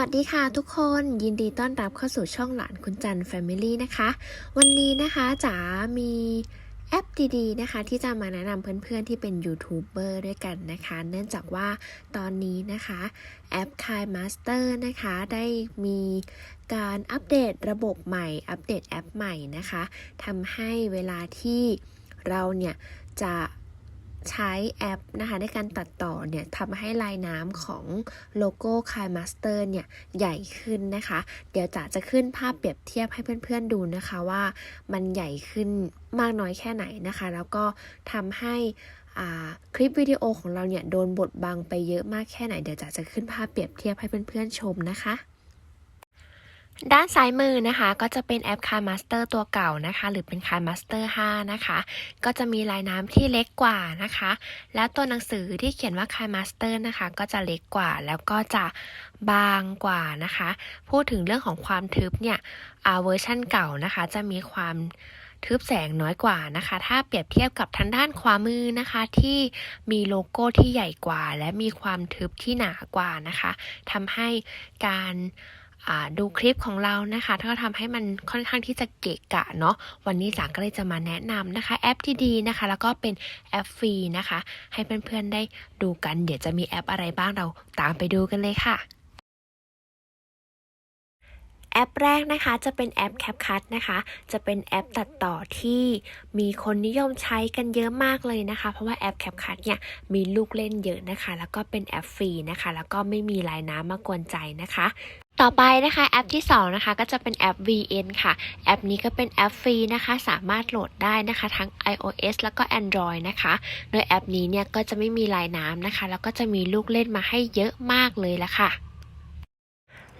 วัสดีค่ะทุกคนยินดีต้อนรับเข้าสู่ช่องหลานคุณจัน Family นะคะ วันนี้นะคะจ๋ามีแอปดีๆนะคะ ที่จะมาแนะนำเพื่อนๆที่เป็นยูทูบเบอร์ด้วยกันนะคะ เนื่องจากว่าตอนนี้นะคะแอป k i Master นะคะ ได้มีการอัปเดตระบบใหม่ อัปเดตแอปใหม่นะคะทำให้เวลาที่เราเนี่ยจะ ใช้แอปนะคะในการตัดต่อเนี่ยทำให้ลายน้ำของโลโก้ k i Master เนี่ยใหญ่ขึ้นนะคะ เดี๋ยวจ๋าจะขึ้นภาพเปรียบเทียบให้เพื่อนๆดูนะคะว่ามันใหญ่ขึ้นมากน้อยแค่ไหนนะคะ แล้วก็ทำให้คลิปวิดีโอของเราเนี่ยโดนบดบังไปเยอะมากแค่ไหน เดี๋ยวจ๋าจะขึ้นภาพเปรียบเทียบให้เพื่อนๆชมนะคะ ด้านซ้ายมือนะคะ ก็จะเป็นแอป Car Master ตัวเก่านะคะ หรือเป็น Car Master 5 นะคะ ก็จะมีลายน้ำที่เล็กกว่านะคะ แล้วตัวหนังสือที่เขียนว่า Car Master นะคะ ก็จะเล็กกว่า แล้วก็จะบางกว่านะคะ พูดถึงเรื่องของความทึบเนี่ยเวอร์ชั่นเก่านะคะ จะมีความทึบแสงน้อยกว่านะคะ ถ้าเปรียบเทียบกับทางด้านขวามือนะคะ ที่มีโลโก้ที่ใหญ่กว่า และมีความทึบที่หนากว่านะคะทำให้การ ดูคลิปของเรานะคะก็ทำให้มันค่อนข้างที่จะเกะกะเนาะวันนี้จ๋าก็เลยจะมาแนะนำนะคะ แอปที่ดีนะคะ แล้วก็เป็นแอปฟรีนะคะ ให้เพื่อนๆได้ดูกัน เดี๋ยวจะมีแอปอะไรบ้างเราตามไปดูกันเลยค่ะแอปแรกนะคะจะเป็นแอป CapCut นะคะ จะเป็นแอปตัดต่อที่มีคนนิยมใช้กันเยอะมากเลยนะคะ เพราะว่าแอป CapCut เนี่ยมีลูกเล่นเยอะนะคะ แล้วก็เป็นแอปฟรีนะคะ แล้วก็ไม่มีลายน้ำมากวนใจนะคะ ต่อไปนะคะแอปที่2นะคะก็จะเป็นแอป VN ค่ะ แอปนี้ก็เป็นแอปฟรีนะคะ สามารถโหลดได้นะคะทั้ง iOS แล้วก็ Android นะคะ โดยแอปนี้เนี่ยก็จะไม่มีลายน้ำนะคะ แล้วก็จะมีลูกเล่นมาให้เยอะมากเลยละค่ะ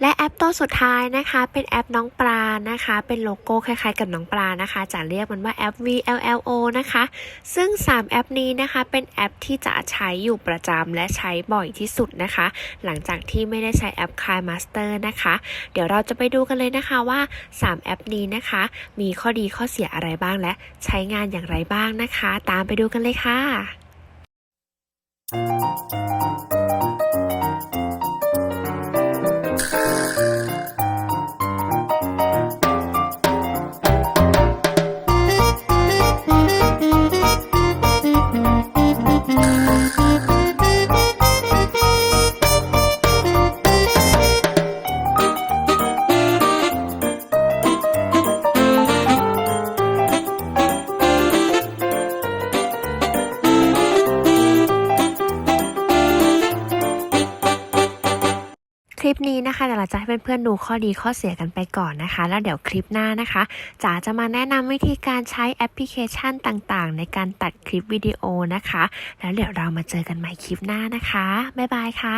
และแอปตัวสุดท้ายนะคะ เป็นแอปน้องปลานะคะ เป็นโลโก้คล้ายๆ กับน้องปลานะคะ จะเรียกมันว่าแอป VLLO นะคะ ซึ่ง 3 แอปนี้นะคะ เป็นแอปที่จะใช้อยู่ประจำและใช้บ่อยที่สุดนะคะ หลังจากที่ไม่ได้ใช้แอป k i Master นะคะเดี๋ยวเราจะไปดูกันเลยนะคะว่า 3 แอปนี้นะคะ มีข้อดีข้อเสียอะไรบ้างและใช้งานอย่างไรบ้างนะคะ ตามไปดูกันเลยค่ะ Música คลิปนี้นะคะเดี๋ยวเราจะให้เพื่อนๆดูข้อดีข้อเสียกันไปก่อนนะคะ แล้วเดี๋ยวคลิปหน้านะคะจ๋าจะมาแนะนำวิธีการใช้แอปพลิเคชันต่างๆ ในการตัดคลิปวิดีโอนะคะ แล้วเดี๋ยวเรามาเจอกันใหม่คลิปหน้านะคะ บ๊ายบายค่ะ